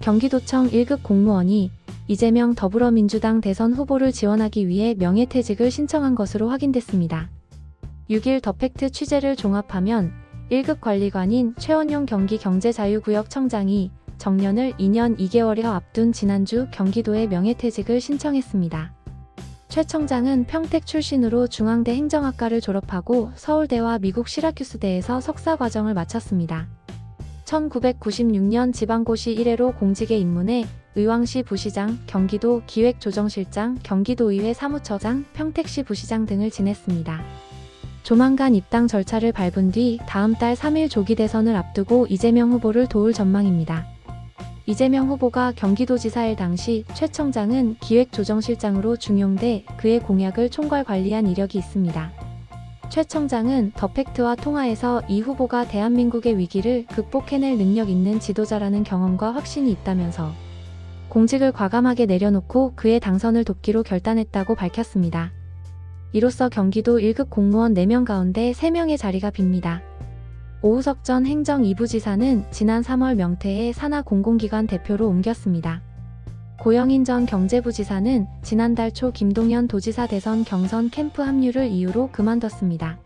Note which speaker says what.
Speaker 1: 경기도청 1급 공무원이 이재명 더불어민주당 대선 후보를 지원하기 위해 명예퇴직을 신청한 것으로 확인됐습니다. 6일 더팩트 취재를 종합하면 1급 관리관인 최원용 경기 경제자유구역 청장이 정년을 2년 2개월여 앞둔 지난주 경기도에 명예퇴직을 신청했습니다. 최 청장은 평택 출신으로 중앙대 행정학과를 졸업하고 서울대와 미국 시라큐스대에서 석사 과정을 마쳤습니다. 1996년 지방고시 1회로 공직에 입문해 의왕시 부시장, 경기도 기획조정실장, 경기도의회 사무처장, 평택시 부시장 등을 지냈습니다. 조만간 입당 절차를 밟은 뒤 다음 달 3일 조기 대선을 앞두고 이재명 후보를 도울 전망입니다. 이재명 후보가 경기도지사일 당시 최 청장은 기획조정실장으로 중용돼 그의 공약을 총괄 관리한 이력이 있습니다. 최 청장은 더팩트와 통화에서 이 후보가 대한민국의 위기를 극복해낼 능력 있는 지도자라는 경험과 확신이 있다면서 공직을 과감하게 내려놓고 그의 당선을 돕기로 결단했다고 밝혔습니다. 이로써 경기도 1급 공무원 4명 가운데 3명의 자리가 빕니다. 오우석 전 행정 2부 지사는 지난 3월 명태에 산하 공공기관 대표로 옮겼습니다. 고영인 전 경제부 지사는 지난달 초 김동연 도지사 대선 경선 캠프 합류를 이유로 그만뒀습니다.